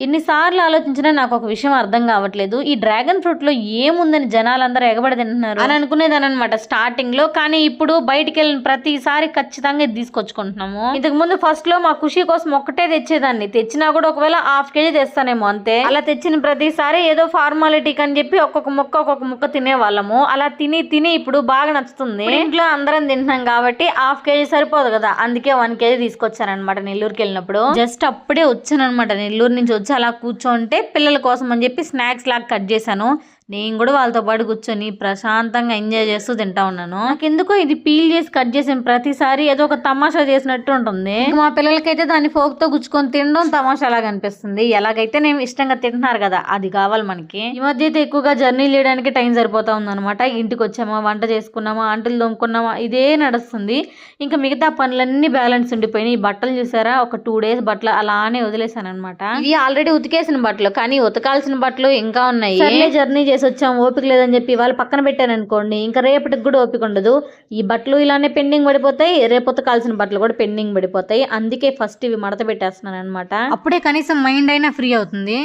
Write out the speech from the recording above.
ఎన్నిసార్లు ఆలోచించినా నాకు ఒక విషయం అర్థం కావట్లేదు. ఈ డ్రాగన్ ఫ్రూట్లో ఏముందని జనాలందరూ ఎగబడి తింటున్నారు? అని అనుకునేదాని అనమాట స్టార్టింగ్లో కానీ ఇప్పుడు బయటికి వెళ్ళిన ప్రతిసారి ఖచ్చితంగా ఇది తీసుకొచ్చుకుంటున్నాము. ఇంతకు ముందు ఫస్ట్లో మా ఖుషి కోసం ఒక్కటే తెచ్చేదాన్ని. తెచ్చినా కూడా ఒకవేళ హాఫ్ కేజీ తెస్తానేమో అంతే. అలా తెచ్చిన ప్రతిసారి ఏదో ఫార్మాలిటీకి అని చెప్పి ఒక్కొక్క ముక్క ఒక్కొక్క ముక్క తినేవాళ్ళము. అలా తిని తిని ఇప్పుడు బాగా నచ్చుతుంది. ఇంట్లో అందరం తింటున్నాం కాబట్టి హాఫ్ కేజీ సరిపోదు కదా. అందుకే వన్ కేజీ తీసుకొచ్చారనమాట నెల్లూరుకి వెళ్ళినప్పుడు జస్ట్ అప్పుడే వచ్చానమాట నెల్లూరు నుంచి వచ్చి అలా కూర్చోంటే పిల్లల కోసం అని చెప్పి స్నాక్స్ లాగా కట్ చేశాను. నేను కూడా వాళ్ళతో పాటు కూర్చొని ప్రశాంతంగా ఎంజాయ్ చేస్తూ తింటా ఉన్నాను. నాకెందుకో ఇది పీల్ చేసి కట్ చేసిన ప్రతిసారి ఏదో ఒక తమాషా చేసినట్టు ఉంటుంది. మా పిల్లలకైతే దాన్ని ఫోక్తో గుచ్చుకొని తినడం తమాషా లాగా అనిపిస్తుంది. ఎలాగైతే నేను ఇష్టంగా తింటున్నారు కదా అది కావాలి మనకి. ఈ మధ్య అయితే ఎక్కువగా జర్నీ చేయడానికి టైం సరిపోతా ఉందన్నమాట. ఇంటికి వచ్చామా వంట చేసుకున్నామా అంటలు దొంకున్నామా ఇదే నడుస్తుంది. ఇంకా మిగతా పనులన్నీ బ్యాలెన్స్ ఉండిపోయినాయి. ఈ బట్టలు చూసారా? ఒక టూ డేస్ బట్టలు అలానే వదిలేసాను అనమాట ఇవి ఆల్రెడీ ఉతికేసిన బట్టలు కానీ ఉతకాల్సిన బట్టలు ఇంకా ఉన్నాయి. జర్నీ చేసి వచ్చాం ఓపిక లేదని చెప్పి వాళ్ళు పక్కన పెట్టాను అనుకోండి ఇంకా రేపటికి కూడా ఓపిక ఉండదు. ఈ బట్టలు ఇలానే పెండింగ్ పడిపోతాయి రేపు కాల్సిన బట్టలు కూడా పెండింగ్ పడిపోతాయి. అందుకే ఫస్ట్ ఇవి మడత పెట్టేస్తున్నాను అనమాట అప్పుడే కనీసం మైండ్ అయినా ఫ్రీ అవుతుంది.